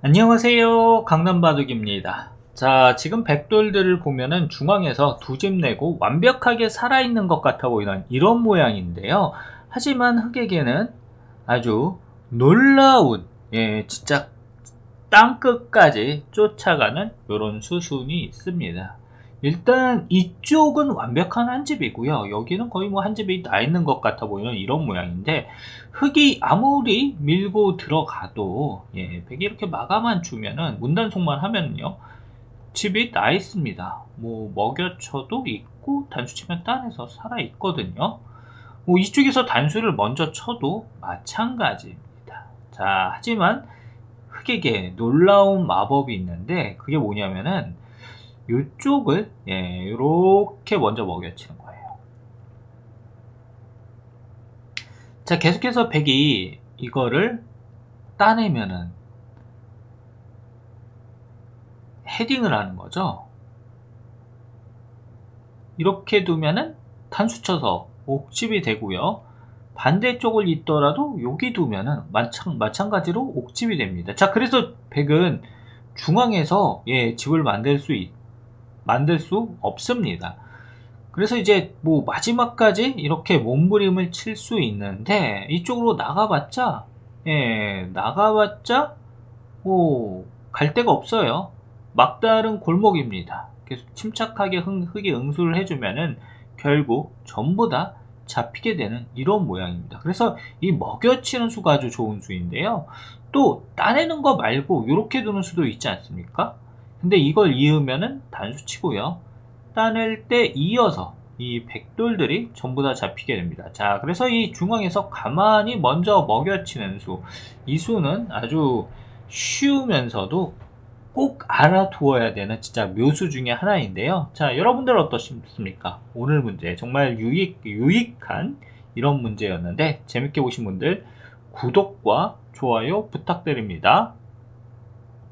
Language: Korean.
안녕하세요. 강남바둑입니다. 자 지금 백돌들을 보면은 중앙에서 두 집 내고 완벽하게 살아있는 것 같아 보이는 이런 모양인데요. 하지만 흑에게는 아주 놀라운 예 진짜 땅끝까지 쫓아가는 이런 수순이 있습니다 일단 이쪽은 완벽한 한 집이고요 여기는 거의 뭐 한 집이 나 있는 것 같아 보이는 이런 모양인데 흙이 아무리 밀고 들어가도 예, 백이 이렇게 막아만 주면은 문단속만 하면요 집이 나 있습니다. 뭐 먹여쳐도 있고 단수 치면 딴에서 살아 있거든요. 뭐 이쪽에서 단수를 먼저 쳐도 마찬가지입니다. 자 하지만 흑에게 놀라운 마법이 있는데 그게 뭐냐면은 이쪽을 예, 이렇게 먼저 먹여치는 거예요. 자, 계속해서 백이 이거를 따내면은 헤딩을 하는 거죠. 이렇게 두면은 단수 쳐서 옥집이 되고요. 반대쪽을 있더라도 여기 두면은 마찬, 마찬 가지로 옥집이 됩니다. 자, 그래서 백은 중앙에서 예, 집을 만들 수 있, 만들 수 없습니다. 그래서 이제 뭐 마지막까지 이렇게 몸부림을 칠 수 있는데 이쪽으로 나가봤자 예 나가봤자 뭐 갈 데가 없어요. 막다른 골목입니다. 계속 침착하게 흙, 에 응수를 해주면은 결국 전부 다 잡히게 되는 이런 모양입니다. 그래서 이 먹여치는 수가 아주 좋은 수인데요. 또 따내는 거 말고 이렇게 두는 수도 있지 않습니까 근데 이걸 이으면은 단수치고요 따낼 때 이어서 이 백돌들이 전부 다 잡히게 됩니다. 자, 그래서 이 중앙에서 가만히 먼저 먹여치는 수. 이 수는 아주 쉬우면서도 꼭 알아두어야 되는 진짜 묘수 중에 하나인데요. 자, 여러분들 어떠십니까? 오늘 문제 정말 유익, 유익한 이런 문제였는데 재밌게 보신 분들 구독과 좋아요 부탁드립니다.